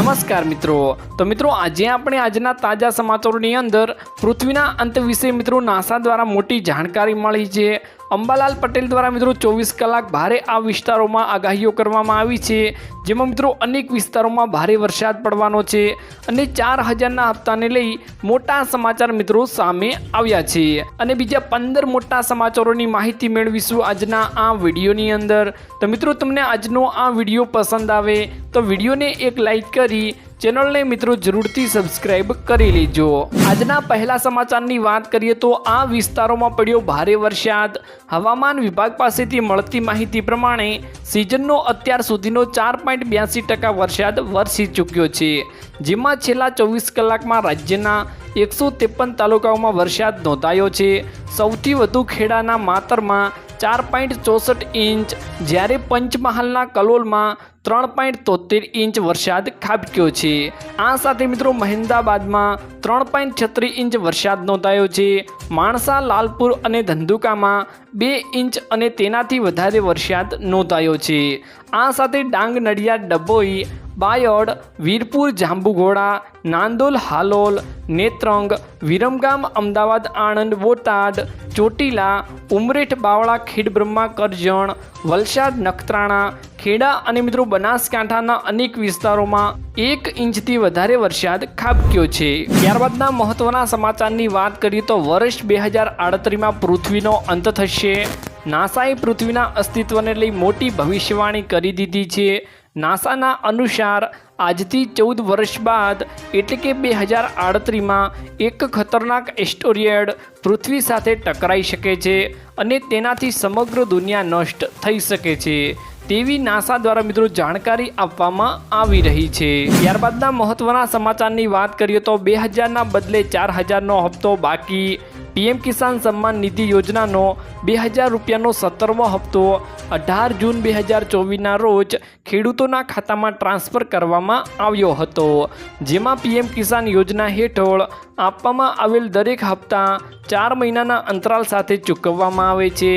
નમસ્કાર મિત્રો. તો મિત્રો, આજે આપણે આજના તાજા સમાચારોની અંદર પૃથ્વીના અંત વિશે મિત્રો નાસા દ્વારા મોટી જાણકારી મળી છે. અંબાલાલ પટેલ દ્વારા મિત્રો ચોવીસ કલાક ભારે આ વિસ્તારોમાં આગાહીઓ કરવામાં આવી છે. જેમાં મિત્રો અનેક વિસ્તારોમાં ભારે વરસાદ પડવાનો છે અને ચાર હજારના હપ્તાને લઈ મોટા સમાચાર મિત્રો સામે આવ્યા છે. અને બીજા પંદર મોટા સમાચારોની માહિતી મેળવીશું આજના આ વિડીયોની અંદર. તો મિત્રો, તમને આજનો આ વીડિયો પસંદ આવે તો વિડીયોને એક લાઈક કરી ચેનલને મિત્રો જરૂરથી સબસ્ક્રાઇબ કરી લેજો. આજના પહેલા સમાચારની વાત કરીએ તો આ વિસ્તારોમાં પડ્યો ભારે વરસાદ. હવામાન વિભાગ પાસેથી મળતી માહિતી પ્રમાણે સિઝનનો અત્યાર સુધીનો ચાર પોઈન્ટ બ્યાસી ટકા વરસાદ વરસી ચૂક્યો છે. જેમાં છેલ્લા ચોવીસ કલાકમાં રાજ્યના એકસો ત્રેપન તાલુકાઓમાં વરસાદ નોંધાયો છે. સૌથી વધુ ખેડાના માતરમાં ચાર પોઈન્ટ ચોસઠ ઇંચ, જ્યારે પંચમહાલના કલોલમાં ત્રણ પોઈન્ટ તોતેર ઇંચ વરસાદ ખાબક્યો છે. આ સાથે મિત્રો મહેમદાબાદમાં ત્રણ પોઈન્ટ છત્રીસ ઇંચ વરસાદ નોંધાયો છે. માણસા, લાલપુર અને ધંધુકામાં બે ઇંચ અને તેનાથી વધારે વરસાદ નોંધાયો છે. આ સાથે ડાંગ, નડિયાદ, ડભોઈ બાયડ, વીરપુર, જાંબુઘોડા, નાંદોલ, હાલોલ, નેત્રંગ, વિરમગામ, અમદાવાદ, આણંદ, બોટાદ, ચોટીલા, ઉમરેઠ, બાવળા ખેડબ્રહ્મા કરજણ, વલસાડ, નખત્રાણા, ખેડા અને મિત્રો બનાસકાંઠાના અનેક વિસ્તારોમાં એક ઇંચથી વધારે વરસાદ ખાબક્યો છે. ત્યારબાદના મહત્વના સમાચારની વાત કરીએ તો વર્ષ બે હજાર આડત્રીસમાં પૃથ્વીનો અંત થશે. નાસાએ પૃથ્વીના અસ્તિત્વને લઈ મોટી ભવિષ્યવાણી કરી દીધી છે. નાસાના અનુસાર આજથી ચૌદ વર્ષ બાદ એટલે કે બે હજાર આડત્રીસમાં એક ખતરનાક એસ્ટોરિયડ પૃથ્વી સાથે ટકરાઈ શકે છે અને તેનાથી સમગ્ર દુનિયા નષ્ટ થઈ શકે છે. તેવી નાસા દ્વારા મિત્રો જાણકારી આપવામાં આવી રહી છે. ત્યારબાદના મહત્વના સમાચારની વાત કરીએ તો બે હજારના બદલે ચાર હજારનો હપ્તો બાકી. પીએમ કિસાન સન્માન નિધિ યોજનાનો બે હજાર રૂપિયાનો સત્તરમો હપ્તો અઢાર જૂન બે હજાર ચોવીસના રોજ ખેડૂતોના ખાતામાં ટ્રાન્સફર કરવામાં આવ્યો હતો. જેમાં પીએમ કિસાન યોજના હેઠળ આપવામાં આવેલ દરેક હપ્તા ચાર મહિનાના અંતરાલ સાથે ચૂકવવામાં આવે છે.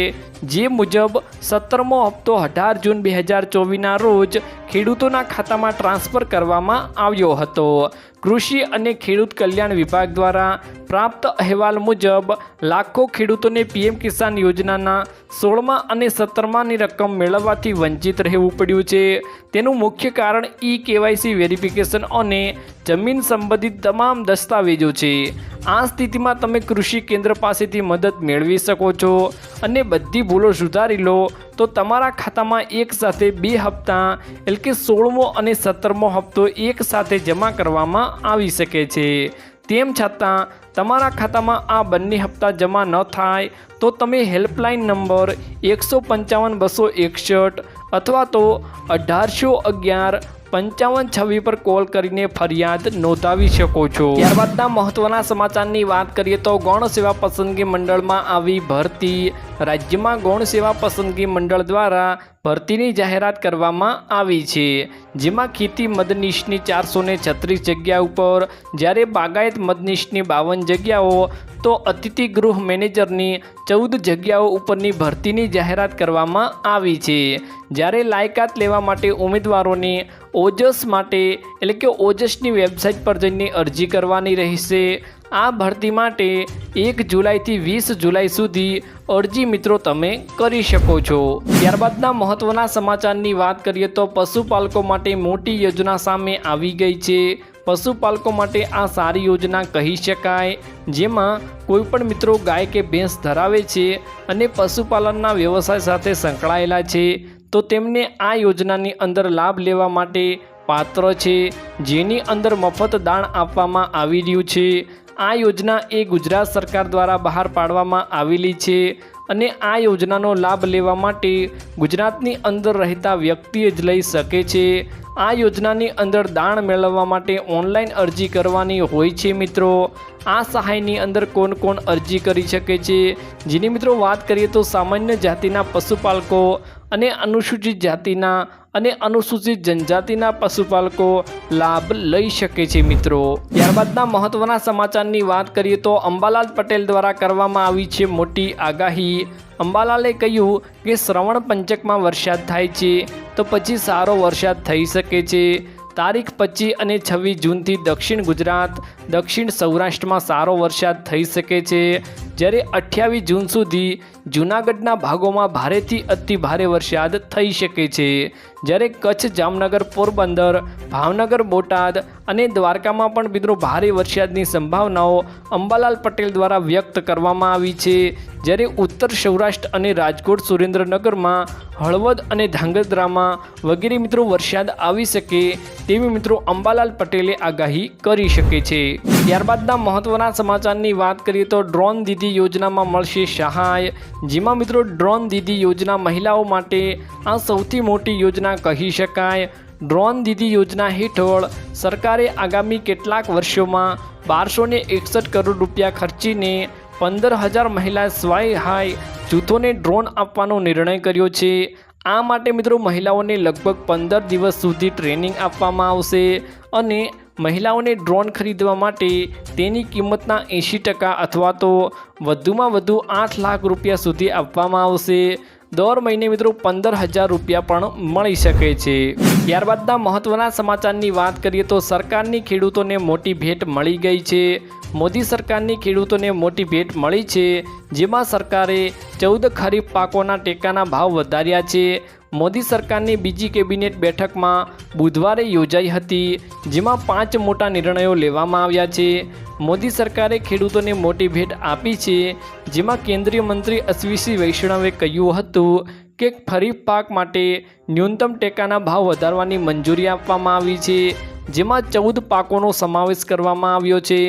જે મુજબ, સત્તરમો હપ્તો અઢાર જૂન બે હજાર ચોવીસના રોજ ખેડૂતોના ખાતામાં ટ્રાન્સફર કરવામાં આવ્યો હતો. કૃષિ અને ખેડૂત કલ્યાણ વિભાગ દ્વારા પ્રાપ્ત અહેવાલ મુજબ, લાખો ખેડૂતોને પીએમ કિસાન યોજનાના સોળમા અને સત્તરમાની રકમ મેળવવાથી વંચિત રહેવું પડ્યું છે. તેનું મુખ્ય કારણ ઈ કેવાયસી વેરિફિકેશન અને જમીન સંબંધિત તમામ દસ્તાવેજો છે. આ સ્થિતિમાં તમે કૃષિ કેન્દ્ર પાસેથી મદદ મેળવી શકો છો અને બધી ભૂલો સુધારી લો. તો તમારા ખાતામાં એક સાથે બે હપ્તા, એટલે કે સોળમો અને સત્તરમો હપ્તો એક સાથે જમા કરવામાં આવી શકે છે. તેમ છતાં, તમારા ખાતામાં આ બંને હપ્તા જમા ન થાય તો તમે હેલ્પલાઇન નંબર એકસો પંચાવન બસો એકસઠ અથવા તો અઢારસો અગિયાર પંચાવન છવ્વી પર કોલ કરીને ફરિયાદ નોંધાવી શકો છો. ત્યારબાદના મહત્વના સમાચારની વાત કરીએ તો ગૌણ સેવા પસંદગી મંડળમાં આવી ભરતી. રાજ્યમાં ગૌણ સેવા પસંદગી મંડળ દ્વારા ભરતીની જાહેરાત કરવામાં આવી છે. જેમાં ખેતી મદનીશની ચારસો ને છત્રીસ જગ્યા ઉપર, જ્યારે બાગાયત મદનીશની બાવન જગ્યાઓ, તો અતિથિ ગૃહ મેનેજરની ચૌદ જગ્યાઓ ઉપરની ભરતીની જાહેરાત કરવામાં આવી છે. જ્યારે લાયકાત લેવા માટે ઉમેદવારોને ઓજસ માટે, એટલે કે ઓજસની વેબસાઇટ પર જઈને અરજી કરવાની રહેશે. આ ભરતી માટે એક જુલાઈથી વીસ જુલાઈ સુધી અરજી મિત્રો તમે કરી શકો છો. ત્યારબાદના મહત્ત્વના સમાચારની વાત કરીએ તો પશુપાલકો માટે મોટી યોજના સામે આવી ગઈ છે. પશુપાલકો માટે આ સારી યોજના કહી શકાય, જેમાં કોઈપણ મિત્રો ગાય કે ભેંસ ધરાવે છે અને પશુપાલનના વ્યવસાય સાથે સંકળાયેલા છે. તો તેમને આ યોજનાની અંદર લાભ લેવા માટે પાત્ર છે. જેની અંદર મફત દાણ આપવામાં આવી રહ્યું છે. આ યોજના એ ગુજરાત સરકાર દ્વારા બહાર પાડવામાં આવેલી છે. અને આ યોજનાનો લાભ લેવા માટે ગુજરાતની અંદર રહેતા વ્યક્તિએ જ લઈ શકે છે. આ યોજનાની અંદર દાણ મેળવવા માટે ઓનલાઈન અરજી કરવાની હોય છે મિત્રો. આ સહાયની અંદર કોણ કોણ અરજી કરી શકે છે? જેની મિત્રો વાત કરીએ તો સામાન્ય જાતિના પશુપાલકો અને અનુસૂચિત જાતિના અને અનુસૂચિત જનજાતિના પશુપાલકો લાભ લઈ શકે છે મિત્રો. ત્યારબાદના મહત્વના સમાચારની વાત કરીએ તો અંબાલાલ પટેલ દ્વારા કરવામાં આવી છે મોટી આગાહી. અંબાલાલે કહ્યું કે શ્રવણ પંચકમાં વરસાદ થાય છે, તો પછી સારો વરસાદ થઈ શકે છે. તારીખ પચીસ અને છવ્વીસ જૂનથી દક્ષિણ ગુજરાત, દક્ષિણ સૌરાષ્ટ્રમાં સારો વરસાદ થઈ શકે છે. જ્યારે અઠ્યાવીસ જૂન સુધી જૂનાગઢના ભાગોમાં ભારેથી અતિ ભારે વરસાદ થઈ શકે છે. જ્યારે કચ્છ, જામનગર, પોરબંદર, ભાવનગર, બોટાદ અને દ્વારકામાં પણ મિત્રો ભારે વરસાદની સંભાવનાઓ અંબાલાલ પટેલ દ્વારા વ્યક્ત કરવામાં આવી છે. જ્યારે ઉત્તર સૌરાષ્ટ્ર અને રાજકોટ, સુરેન્દ્રનગરમાં હળવદ અને ધાંગધ્રામાં વગેરે મિત્રો વરસાદ આવી શકે તેવી મિત્રો અંબાલાલ પટેલે આગાહી કરી શકે છે. ત્યારબાદના મહત્વના સમાચારની વાત કરીએ તો ડ્રોન દીદી યોજનામાં મળશે સહાય. જેમાં મિત્રો ડ્રોન દીદી યોજના મહિલાઓ માટે આ સૌથી મોટી યોજના કહી શકાય. ડ્રોન દીદી યોજના હેઠળ સરકારે આગામી કેટલાક વર્ષોમાં બારસો એકસઠ કરોડ રૂપિયા ખર્ચીને પંદર હજાર મહિલા સ્વયહાય જૂથોને ડ્રોન આપવાનો નિર્ણય કર્યો છે. આ માટે મિત્રો મહિલાઓને લગભગ પંદર દિવસ સુધી ટ્રેનિંગ આપવામાં આવશે અને મહિલાઓને ડ્રોન ખરીદવા માટે તેની કિંમતના એંશી ટકા અથવા તો વધુમાં વધુ આઠ લાખ રૂપિયા સુધી આપવામાં આવશે. દર મહિને મિત્રો પંદર હજાર રૂપિયા પણ મળી શકે છે. ત્યારબાદના મહત્ત્વના સમાચારની વાત કરીએ તો સરકારની ખેડૂતોને મોટી ભેટ મળી ગઈ છે. મોદી સરકારની ખેડૂતોને મોટી ભેટ મળી છે, જેમાં સરકારે ચૌદ ખરીફ પાકોના ટેકાના ભાવ વધાર્યા છે. મોદી સરકારની બીજી કેબિનેટ બેઠકમાં બુધવારે યોજાઈ હતી, જેમાં પાંચ મોટા નિર્ણયો લેવામાં આવ્યા છે. મોદી સરકારે ખેડૂતોને મોટી ભેટ આપી છે, જેમાં કેન્દ્રીય મંત્રી અશ્વિસી વૈષ્ણવે કહ્યું હતું કે ખરીફ પાક માટે ન્યૂનતમ ટેકાના ભાવ વધારવાની મંજૂરી આપવામાં આવી છે, જેમાં ચૌદ પાકોનો સમાવેશ કરવામાં આવ્યો છે.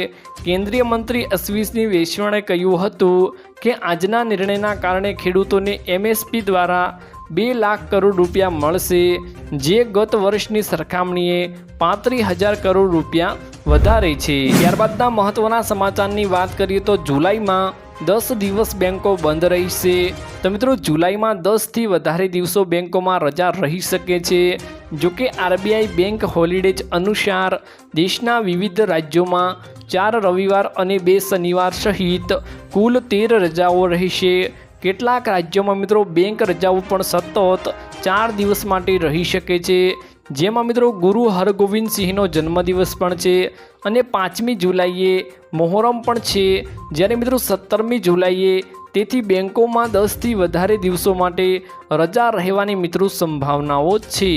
કેન્દ્રીય મંત્રી અશ્વિની વૈષ્ણવે કહ્યું હતું કે આજના નિર્ણયના કારણે ખેડૂતોને એમએસપી દ્વારા બે લાખ કરોડ રૂપિયા મળશે. જે ગત વર્ષની સરખામણીએ પાંત્રીસ હજાર કરોડ રૂપિયા વધારે છે. ત્યારબાદના મહત્ત્વના સમાચારની વાત કરીએ તો જુલાઈમાં દસ દિવસ બેન્કો બંધ રહેશે. તો મિત્રો, જુલાઈમાં દસથી વધારે દિવસો બેન્કોમાં રજા રહી શકે છે. જોકે આરબીઆઈ બેંક હોલિડેજ અનુસાર દેશના વિવિધ રાજ્યોમાં ચાર રવિવાર અને બે શનિવાર સહિત કુલ તેર રજાઓ રહેશે. કેટલાક રાજ્યોમાં મિત્રો બેંક રજાઓ પણ સતત ચાર દિવસ માટે રહી શકે છે. જેમાં મિત્રો ગુરુ હરગોવિંદ સિંહનો જન્મદિવસ પણ છે અને પાંચમી જુલાઈએ મોહરમ પણ છે. જ્યારે મિત્રો સત્તરમી જુલાઈએ તેથી બેંકોમાં દસથી વધારે દિવસો માટે રજા રહેવાની મિત્રો સંભાવનાઓ છે.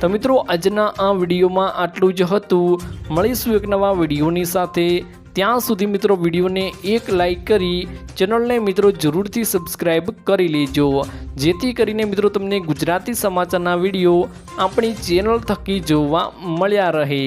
તો મિત્રો આજના આ વિડીયોમાં આટલું જ હતું. મળીશું એક નવા વિડીયોની સાથે. ત્યાં સુધી મિત્રો વિડીયોને એક લાઈક કરી ચેનલને મિત્રો જરૂરથી સબસ્ક્રાઈબ કરી લેજો. જેથી કરીને મિત્રો તમને ગુજરાતી સમાચારના વીડિયો આપણી ચેનલ થકી જોવા મળ્યા રહે.